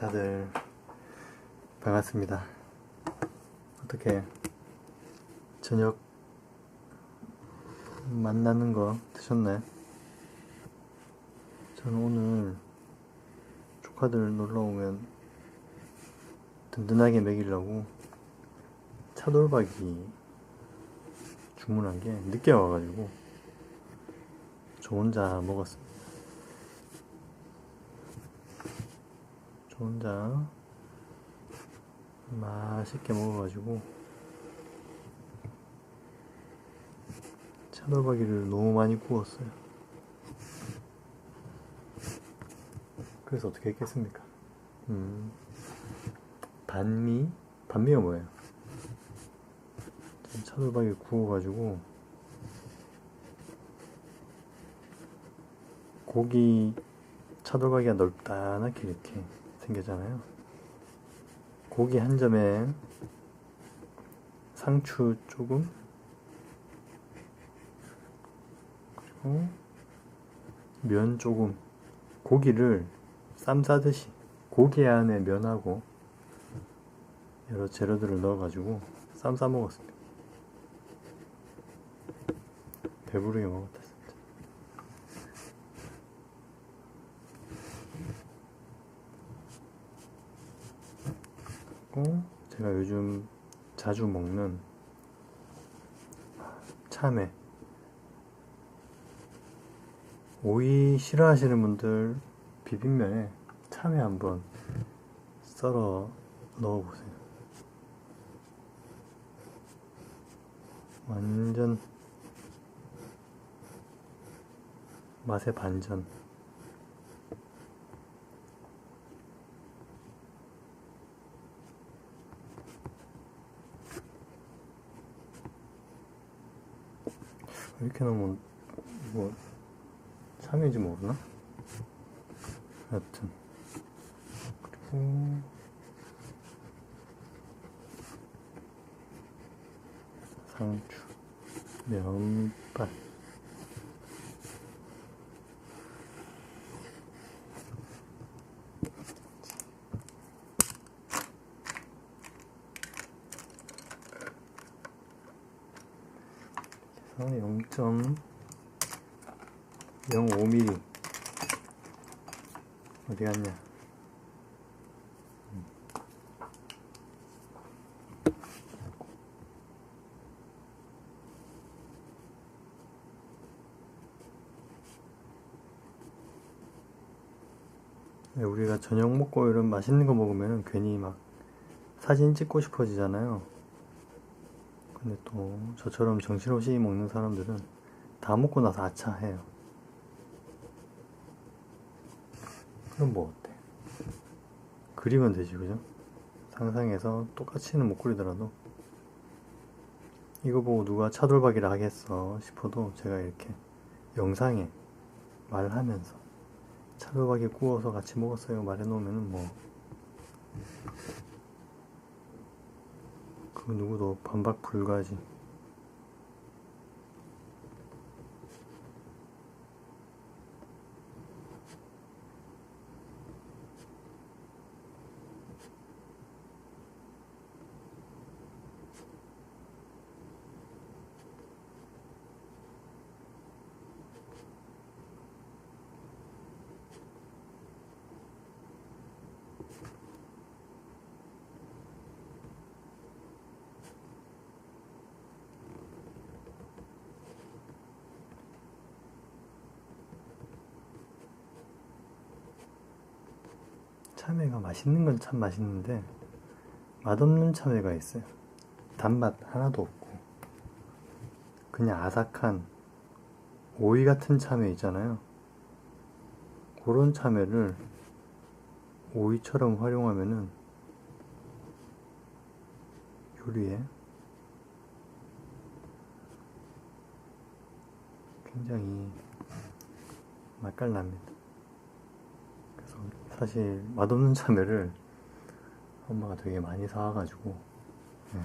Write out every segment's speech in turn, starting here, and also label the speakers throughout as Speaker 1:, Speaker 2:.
Speaker 1: 다들 반갑습니다. 어떻게 저녁 만나는 거 드셨나요? 저는 오늘 조카들 놀러 오면 든든하게 먹이려고 차돌박이 주문한 게 늦게 와가지고 저 혼자 먹었습니다. 혼자 맛있게 먹어가지고 차돌박이를 너무 많이 구웠어요. 그래서 어떻게 했겠습니까? 음, 반미? 반미가 뭐예요? 좀 차돌박이 구워가지고 고기 차돌박이가 넓다랗게 이렇게 생겼잖아요. 고기 한 점에 상추 조금 그리고 면 조금 고기를 쌈 싸듯이 고기 안에 면하고 여러 재료들을 넣어가지고 쌈 싸 먹었습니다. 배부르게 먹었다 그리고 제가 요즘 자주 먹는 참외 오이 싫어하시는 분들 비빔면에 참외 한번 썰어 넣어보세요. 완전 맛의 반전. 이렇게 넣으면 뭐 참외인지 모르나? 여튼. 그리고 상추. 면발 그래서 0.05mm 어디 갔냐? 음. 네, 우리가 저녁 먹고 이런 맛있는 거 먹으면 괜히 막 사진 찍고 싶어지잖아요. 근데 또 저처럼 정신없이 먹는 사람들은 다 먹고 나서 아차 해요. 그럼 뭐 어때? 그리면 되지, 그죠? 상상해서 똑같이는 못 그리더라도 이거 보고 누가 차돌박이라 하겠어 싶어도 제가 이렇게 영상에 말하면서 차돌박이 구워서 같이 먹었어요 말해놓으면은 뭐그 누구도 반박 불가지. 참외가 맛있는 건 참 맛있는데 맛없는 참외가 있어요. 단맛 하나도 없고 그냥 아삭한 오이 같은 참외 있잖아요. 그런 참외를 오이처럼 활용하면은 요리에 굉장히 맛깔납니다. 사실 맛없는 참외를 엄마가 되게 많이 사와가지고 예.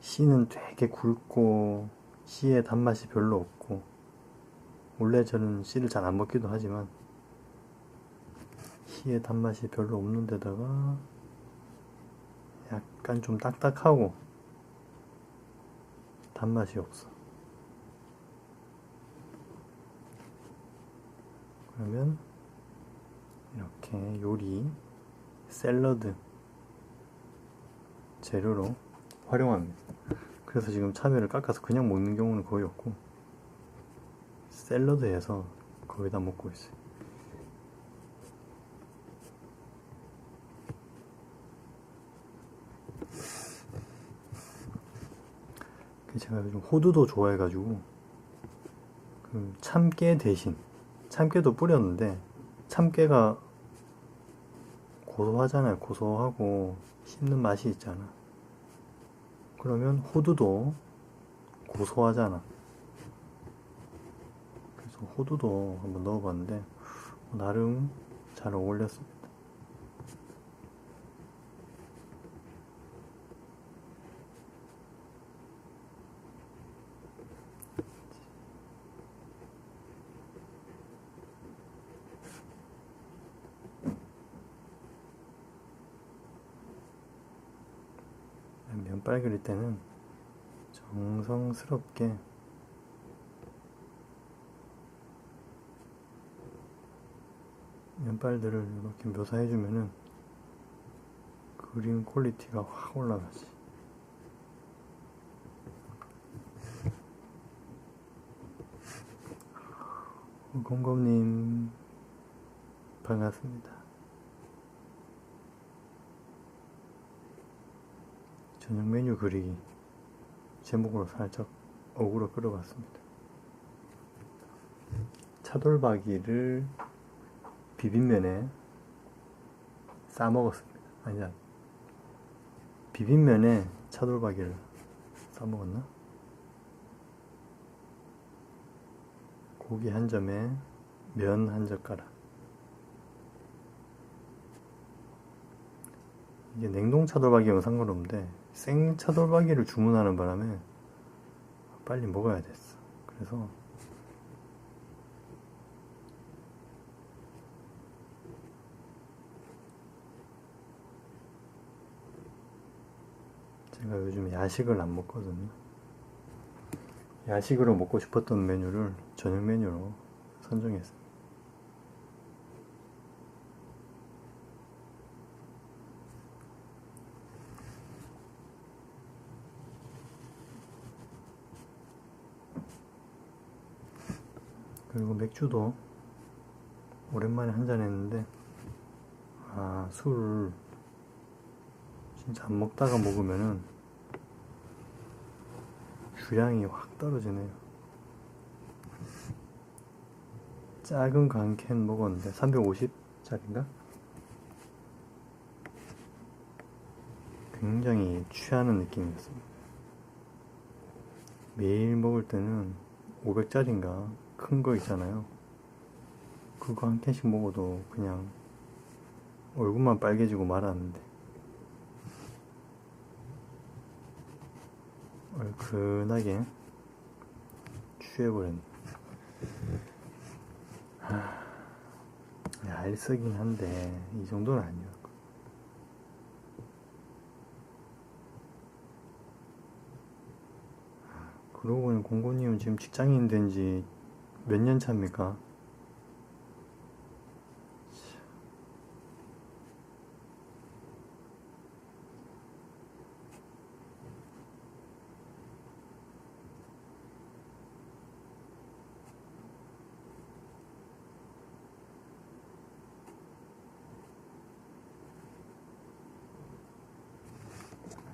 Speaker 1: 씨는 되게 굵고 씨의 단맛이 별로 없고 원래 저는 씨를 잘 안 먹기도 하지만 희의 단맛이 별로 없는 데다가 약간 좀 딱딱하고 단맛이 없어. 그러면 이렇게 요리 샐러드 재료로 활용합니다. 그래서 지금 참외를 깎아서 그냥 먹는 경우는 거의 없고 샐러드해서 거의 다 먹고 있어요. 그 제가 요즘 호두도 좋아해가지고 그 참깨 대신 참깨도 뿌렸는데 참깨가 고소하잖아요. 고소하고 씹는 맛이 있잖아. 그러면 호두도 고소하잖아. 그래서 호두도 한번 넣어봤는데 나름 잘 어울렸습 면발 그릴 때는 정성스럽게 면발들을 이렇게 묘사해주면은 그림 퀄리티가 확 올라가지. 공검님 반갑습니다. 저녁 메뉴 그리기 제목으로 살짝 어그로 끌어봤습니다. 차돌박이를 비빔면에 싸 먹었습니다. 아니야. 비빔면에 차돌박이를 싸 먹었나? 고기 한 점에 면 한 젓가락. 이게 냉동 차돌박이면 상관없는데 생 차 돌박이를 주문하는 바람에 빨리 먹어야 됐어. 그래서 제가 요즘 야식을 안 먹거든요. 야식으로 먹고 싶었던 메뉴를 저녁 메뉴로 선정했어요. 그리고 맥주도 오랜만에 한 잔 했는데 아 술 진짜 안 먹다가 먹으면은 주량이 확 떨어지네요. 작은 강캔 먹었는데 350짜리인가? 굉장히 취하는 느낌이었습니다. 매일 먹을 때는 500짜리인가 큰 거 있잖아요. 그거 한 캔씩 먹어도 그냥 얼굴만 빨개지고 말았는데 얼큰하게 취해버렸네. 하... 알쓰긴 한데 이 정도는 아니었고 그러고 보니 공고님은 지금 직장인 된 지 몇 년 차입니까?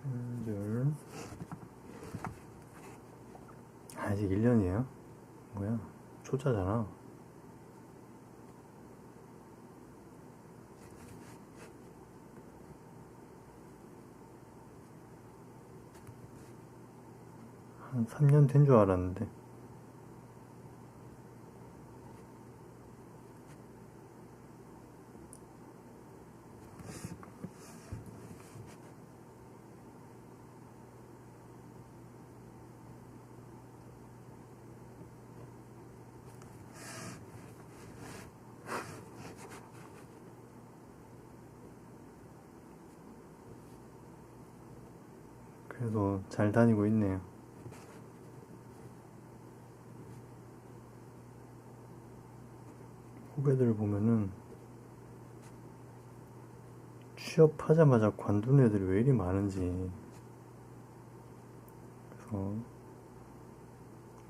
Speaker 1: 한줄 아직 1년이에요? 뭐야 초짜잖아 한 3년 된 줄 알았는데 잘 다니고 있네요. 후배들 보면은 취업하자마자 관두는 애들이 왜 이리 많은지. 그래서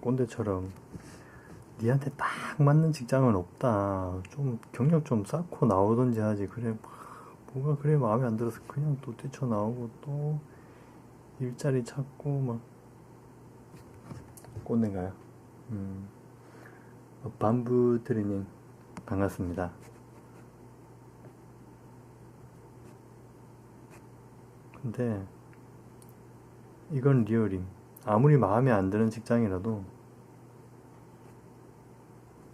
Speaker 1: 꼰대처럼 니한테 딱 맞는 직장은 없다. 좀 경력 좀 쌓고 나오던지 하지. 그래 막 뭐가 그래 마음에 안 들어서 그냥 또 뛰쳐나오고 또 일자리 찾고 막 꼰대인가요? 음. 어, 반부 트레이닝 반갑습니다. 근데 이건 리얼임. 아무리 마음에 안 드는 직장이라도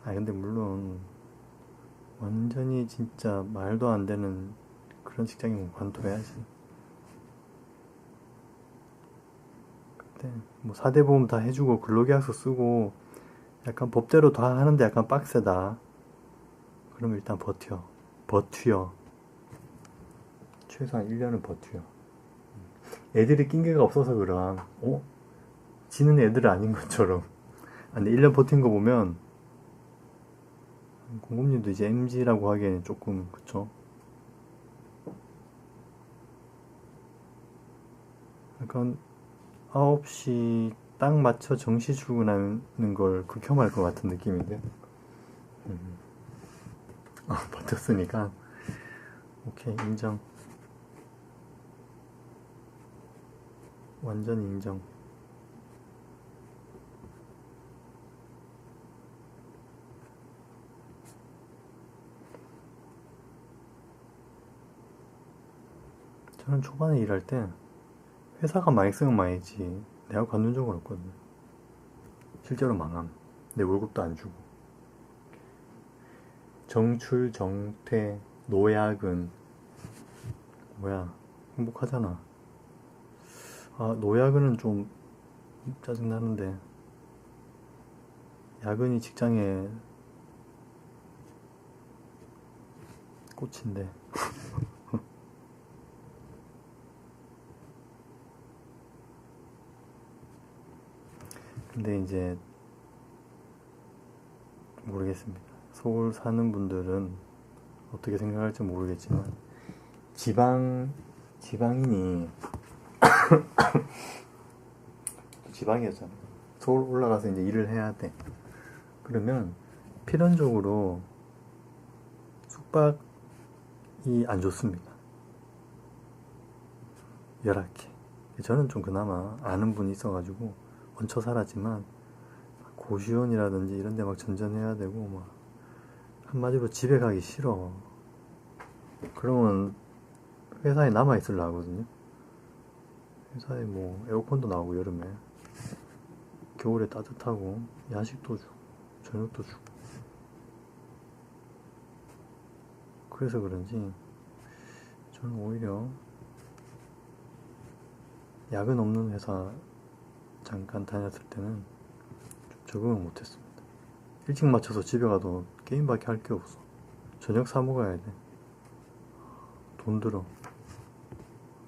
Speaker 1: 아 근데 물론 완전히 진짜 말도 안 되는 그런 직장이면 관둬야지. 근데 뭐 사대보험 다 해주고 근로계약서 쓰고 약간 법대로 다 하는데 약간 빡세다. 그럼 일단 버텨. 버텨. 최소한 1년은 버텨. 애들이 낀게가 없어서 그럼, 어? 지는 애들 아닌 것처럼. 아, 근데 1년 버틴 거 보면, 공급님도 이제 MG라고 하기에는 조금, 그쵸? 약간, 9시 딱 맞춰 정시 출근하는 걸 극혐할 것 같은 느낌인데. 음. 아, 버텼으니까. 오케이, 인정. 완전 인정. 저는 초반에 일할 때 회사가 쓰면 많이지 내가 관둔 적은 없거든요. 실제로 망함. 내 월급도 안 주고. 정출, 정퇴, 노약은 뭐야 행복하잖아. 아 노약은 좀 짜증 나는데 야근이 직장의 꽃인데 근데 이제 모르겠습니다. 서울 사는 분들은 어떻게 생각할지 모르겠지만 지방 지방인이 지방이었잖아. 서울 올라가서 이제 일을 해야 돼. 그러면 필연적으로 숙박이 안 좋습니다. 열악해. 저는 좀 그나마 아는 분이 있어가지고 얹혀 살았지만 고시원이라든지 이런 데 막 전전해야 되고 막 한마디로 집에 가기 싫어. 그러면 회사에 남아 있으려 하거든요. 회사에 뭐 에어컨도 나오고 여름에 겨울에 따뜻하고 야식도 주고 저녁도 주고 그래서 그런지 저는 오히려 야근 없는 회사 잠깐 다녔을 때는 좀 적응을 못했습니다. 일찍 맞춰서 집에 가도 게임밖에 할 게 없어. 저녁 사 먹어야 돼. 돈 들어.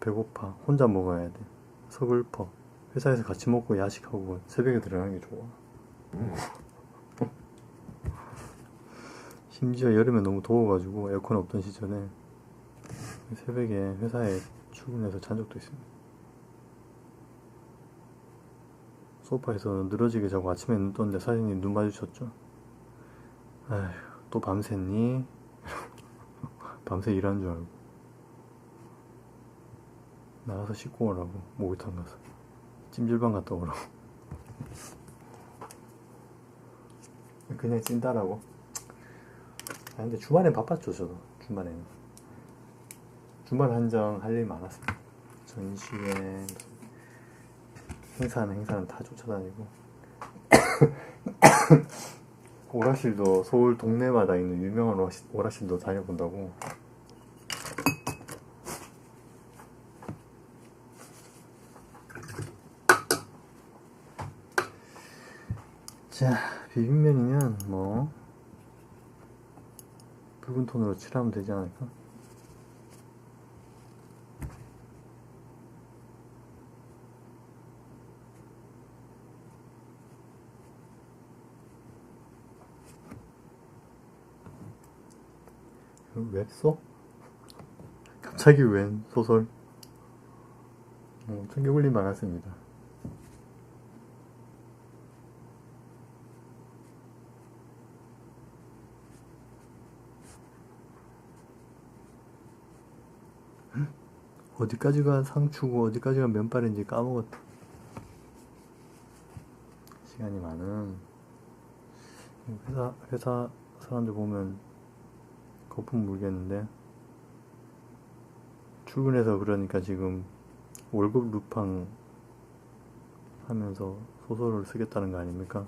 Speaker 1: 배고파. 혼자 먹어야 돼. 서글퍼. 회사에서 같이 먹고 야식하고 새벽에 들어가는 게 좋아. 심지어 여름에 너무 더워가지고 에어컨 없던 시절에 새벽에 회사에 출근해서 잔 적도 있습니다. 소파에서 늘어지게 자고 아침에 눈 떴는데 사장님 눈 마주쳤죠. 아휴, 또 밤샜니? 밤새 일하는 줄 알고. 나가서 씻고 오라고, 목욕탕 가서. 찜질방 갔다 오라고. 그냥 찐다라고. 아, 근데 주말엔 바빴죠, 저도. 주말에는. 주말 한정 할 일 많았습니다. 전시회, 행사는 행사는 다 쫓아다니고. 오라실도 서울 동네마다 있는 유명한 오라실, 오라실도 다녀본다고. 자, 비빔면이면 뭐 붉은 톤으로 칠하면 되지 않을까? 왜 써? 갑자기 웬 소설? 어, 청개굴림 반갑습니다. 어디까지가 상추고 어디까지가 면발인지 까먹었다. 시간이 많은 회사 회사 사람들 보면 거품 물겠는데 출근해서 그러니까 지금 월급 루팡 하면서 소설을 쓰겠다는 거 아닙니까?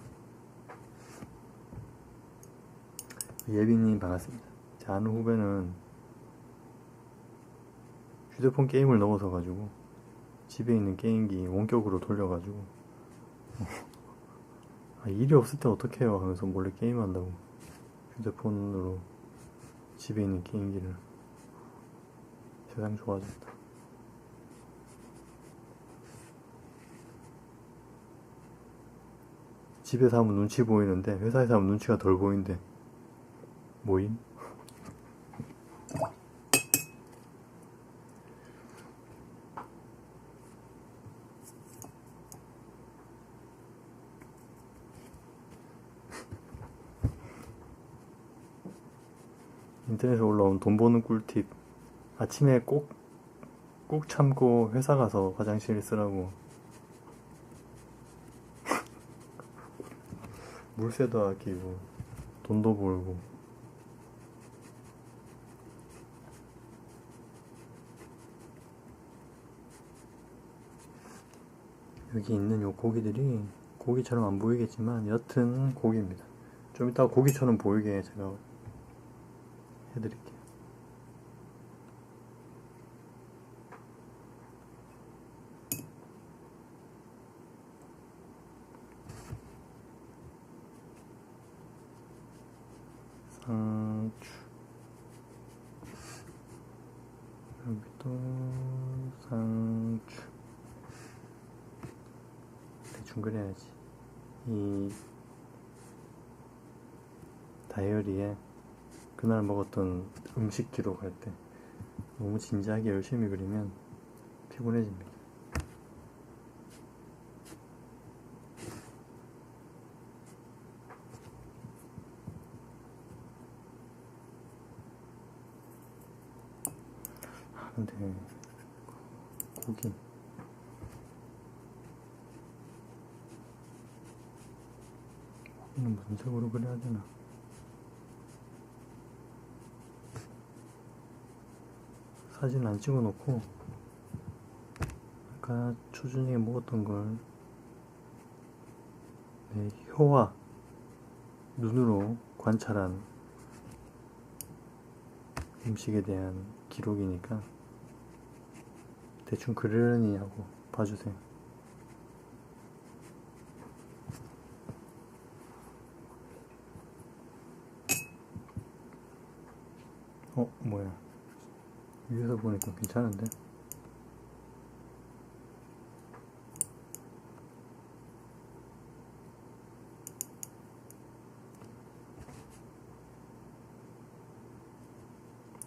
Speaker 1: 예빈님 반갑습니다. 제 아는 후배는 휴대폰 게임을 넘어서 가지고 집에 있는 게임기 원격으로 돌려가지고 아, 일이 없을 때 어떻게 해요 하면서 몰래 게임한다고 휴대폰으로 집에 있는 게임기를 세상 좋아졌다 집에서 하면 눈치 보이는데 회사에서 하면 눈치가 덜 보이는데 모임? 인터넷에 올라온 돈 버는 꿀팁. 아침에 꼭, 꼭 참고 회사 가서 화장실 쓰라고. 물세도 아끼고 돈도 벌고. 여기 있는 요 고기들이 고기처럼 안 보이겠지만 여튼 고기입니다. 좀 이따가 고기처럼 보이게 제가 해드릴게요 상추 여기도 상추 대충 그래야지 이 다이어리에 먹었던 음식 기록할 때 너무 진지하게 열심히 그리면 피곤해집니다. 아, 근데 고기 고기는 무슨 색으로 그려야 되나? 사진 안 찍어 놓고 아까 초준이가 먹었던 걸 네, 혀와 눈으로 관찰한 음식에 대한 기록이니까 대충 그러려니 하고 봐주세요. 어, 뭐야. 위에서 보니까 괜찮은데?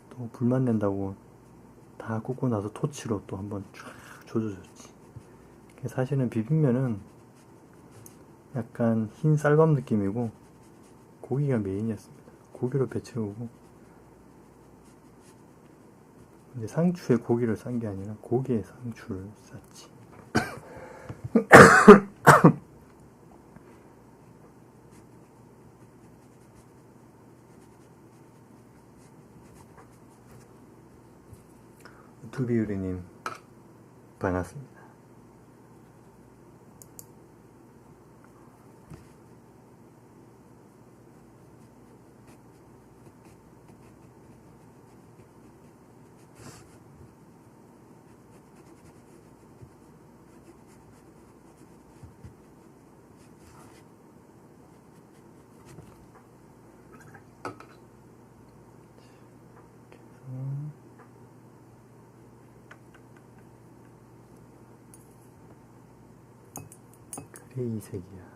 Speaker 1: 또 불만 낸다고 다 굽고 나서 토치로 또 한번 쫙 조져줬지. 사실은 비빔면은 약간 흰 쌀밥 느낌이고 고기가 메인이었습니다. 고기로 배 채우고 이제 상추에 고기를 싼 게 아니라 고기에 상추를 쌌지. 투비유리님 반갑습니다. 회의색이야.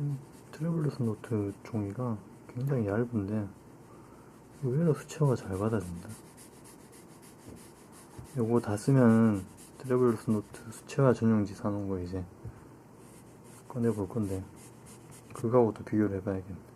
Speaker 1: 음, 트래블러스 노트 종이가 굉장히 얇은데 의외로 수채화가 잘 받아준다 요거 다 쓰면 트래블러스 노트 수채화 전용지 사놓은 거 이제 꺼내볼 건데 그거하고 또 비교를 해봐야겠네.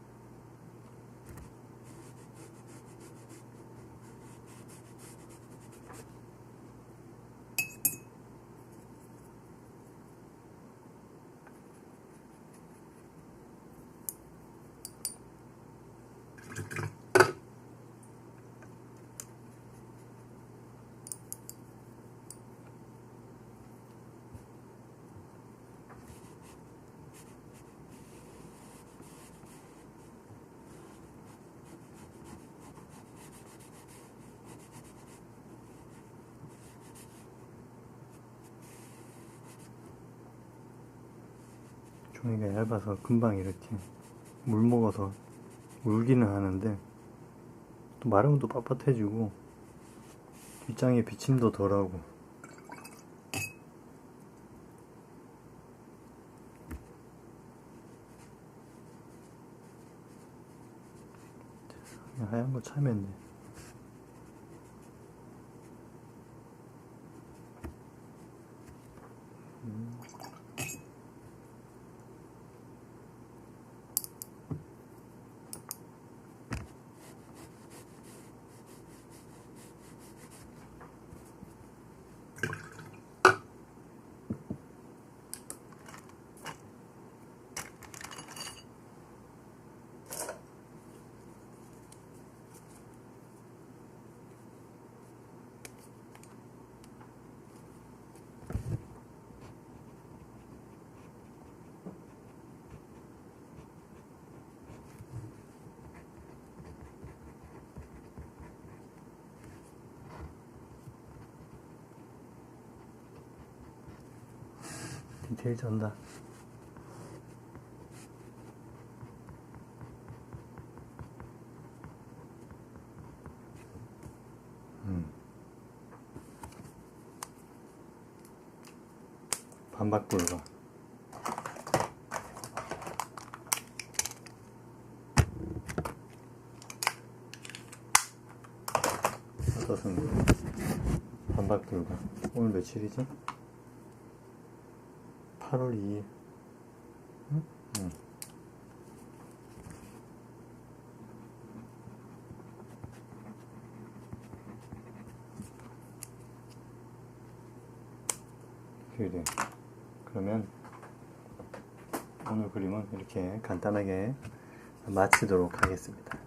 Speaker 1: 종이 가 얇아서 금방 이렇게 물 먹어서 울기는 하는데 또또 빳빳해지고 뒷장에 비침도 덜하고. 하얀 거 참였네 디테일 전다 음. 반박 불가 어떻습니까? 반박 불가 오늘 며칠이지? 8월 2일. 응? 응. 그래. 그러면 오늘 그림은 이렇게 간단하게 마치도록 하겠습니다.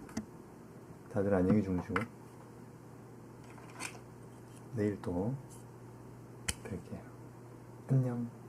Speaker 1: 다들 안녕히 주무시고 내일 또 뵐게요. 안녕.